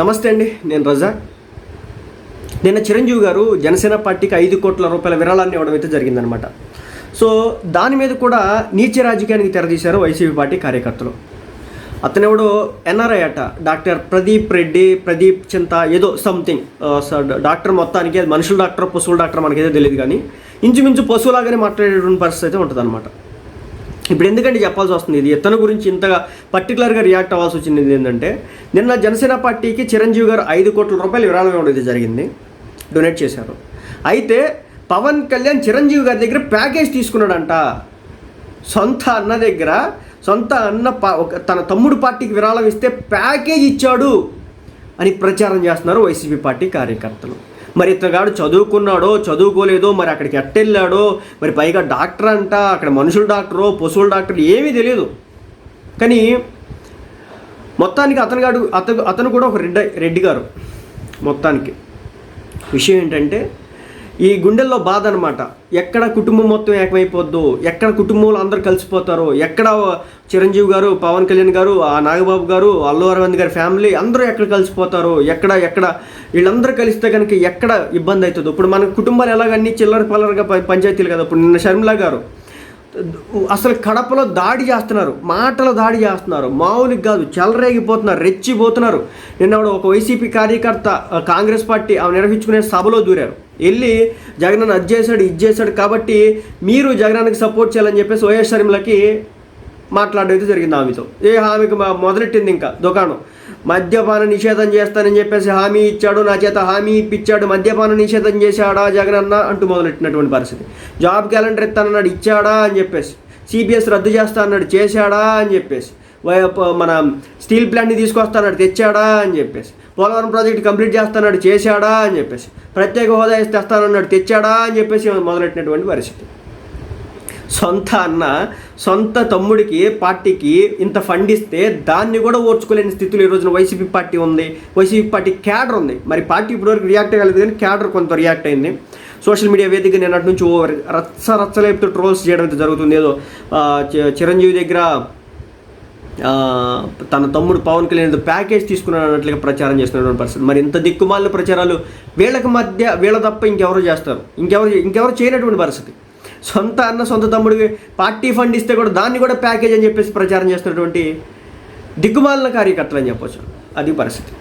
నమస్తే అండి నేను రజా. నిన్న చిరంజీవి గారు జనసేన పార్టీకి ఐదు కోట్ల రూపాయల విరాళాన్ని ఇవ్వడం అయితే జరిగిందనమాట సో దాని మీద కూడా నీచ రాజకీయానికి తెరదీశారు వైసీపీ పార్టీ కార్యకర్తలు. అతనెవడో ఎన్ఆర్ఐ అట డాక్టర్ ప్రదీప్ రెడ్డి ప్రదీప్ చింత ఏదో సంథింగ్. డాక్టర్ మొత్తానికి అది మనుషుల డాక్టర్ పశువుల డాక్టర్ మనకైతే తెలియదు కానీ ఇంచుమించు పశువులాగానే మాట్లాడేటువంటి పరిస్థితి అయితే ఉంటుంది ఇప్పుడు ఎందుకంటే చెప్పాల్సి వస్తుంది? ఇది ఇతను గురించి ఇంతగా పర్టికులర్గా రియాక్ట్ అవ్వాల్సి వచ్చింది ఏంటంటే నిన్న జనసేన పార్టీకి చిరంజీవి గారు ఐదు కోట్ల రూపాయలు విరాళం ఇవ్వడం జరిగింది. డొనేట్ చేశారు. అయితే పవన్ కళ్యాణ్ చిరంజీవి గారి దగ్గర ప్యాకేజ్ తీసుకున్నాడంట. సొంత అన్న దగ్గర సొంత అన్న పా- ఒక తన తమ్ముడు పార్టీకి విరాళం ఇస్తే ప్యాకేజ్ ఇచ్చాడు అని ప్రచారం చేస్తున్నారు వైసీపీ పార్టీ కార్యకర్తలు. మరి ఇతగాడు చదువుకున్నాడో చదువుకోలేదో మరి అక్కడికి ఎట్టెళ్ళాడో మరి పైగా డాక్టర్ అంట అక్కడ మనుషుల డాక్టరో పశువుల డాక్టర్ ఏమీ తెలియదు. కానీ మొత్తానికి అతను గాడు అతను అతను కూడా ఒక రెడ్డి రెడ్డి గారు. మొత్తానికి. విషయం ఏంటంటే ఈ గుండెల్లో బాధ అనమాట ఎక్కడ కుటుంబం మొత్తం ఏకమైపోద్దు? ఎక్కడ కుటుంబంలో అందరూ కలిసిపోతారో? ఎక్కడ చిరంజీవి గారు పవన్ కళ్యాణ్ గారు ఆ నాగబాబు గారు అల్లు అరవింద్ గారి ఫ్యామిలీ అందరూ ఎక్కడ కలిసిపోతారో? ఎక్కడ ఎక్కడ? వీళ్ళందరూ కలిస్తే కనుక ఎక్కడ ఇబ్బంది అవుతుందో? ఇప్పుడు మన కుటుంబాలు ఎలాగన్నీ చిల్లర పల్లరగా పంచాయతీలు కదా. ఇప్పుడు నిన్న షర్మిల గారు అసలు కడపలో దాడి చేస్తున్నారు మాటలు దాడి చేస్తున్నారు మామూలుగా కాదు చెలరేగిపోతున్నారు రెచ్చిపోతున్నారు. నిన్న ఒక వైసీపీ కార్యకర్త కాంగ్రెస్ పార్టీ ఆమె నిర్వహించుకునే సభలో దూరారు. వెళ్ళి జగన్ అది చేశాడు ఇది చేశాడు కాబట్టి మీరు జగనానికి సపోర్ట్ చేయాలని చెప్పేసి వైఎస్ షర్మిలకి మాట్లాడేది జరిగింది హామీతో ఏ హామీకి మొదలెట్టింది ఇంకా? దుకాణం. మద్యపాన నిషేధం చేస్తానని చెప్పేసి హామీ ఇచ్చాడు నా చేత హామీ ఇప్పించాడు మద్యపాన నిషేధం చేశాడా జగన్ అన్న అంటూ మొదలెట్టినటువంటి పరిస్థితి. జాబ్ క్యాలెండర్ ఇస్తానన్నాడు ఇచ్చాడా అని చెప్పేసి. సిబిఎస్ రద్దు చేస్తా అన్నాడు చేశాడా అని చెప్పేసి. మన స్టీల్ ప్లాంట్ని తీసుకొస్తాడు తెచ్చాడా అని చెప్పేసి. పోలవరం ప్రాజెక్ట్ కంప్లీట్ చేస్తాడు చేశాడా అని చెప్పేసి. ప్రత్యేక హోదా ఇస్తే తెస్తానన్నాడు తెచ్చాడా అని చెప్పేసి మొదలెట్టినటువంటి పరిస్థితి. సొంత అన్న సొంత తమ్ముడికి పార్టీకి ఇంత ఫండ్ ఇస్తే దాన్ని కూడా ఓర్చుకోలేని స్థితిలో ఈ రోజున వైసీపీ పార్టీ ఉంది. వైసీపీ పార్టీ క్యాడర్ ఉంది. మరి పార్టీ ఇప్పటివరకు రియాక్ట్ అవ్వలేదు కానీ క్యాడర్ కొంత రియాక్ట్ అయింది. సోషల్ మీడియా వేదిక నిన్నటి నుంచి ఓవర్ రచ్చ రచ్చలేపుతో ట్రోల్స్ చేయడం అయితే జరుగుతుంది. ఏదో చిరంజీవి దగ్గర తన తమ్ముడు పవన్ కళ్యాణ్ ప్యాకేజ్ తీసుకున్నాడు అన్నట్లుగా ప్రచారం చేస్తున్నటువంటి పరిస్థితి. మరి ఇంత దిక్కుమాలిన ప్రచారాలు వీళ్ళకి మధ్య వీళ్ళ తప్ప ఇంకెవరు చేస్తారు? ఇంకెవరు ఇంకెవరు చేయనటువంటి పరిస్థితి? సొంత అన్న సొంత తమ్ముడికి పార్టీ ఫండ్ ఇస్తే కూడా దాన్ని కూడా ప్యాకేజ్ అని చెప్పేసి ప్రచారం చేస్తున్నటువంటి దిగ్గుమాలిన కార్యకర్తలు అని చెప్పొచ్చు. అది పరిస్థితి.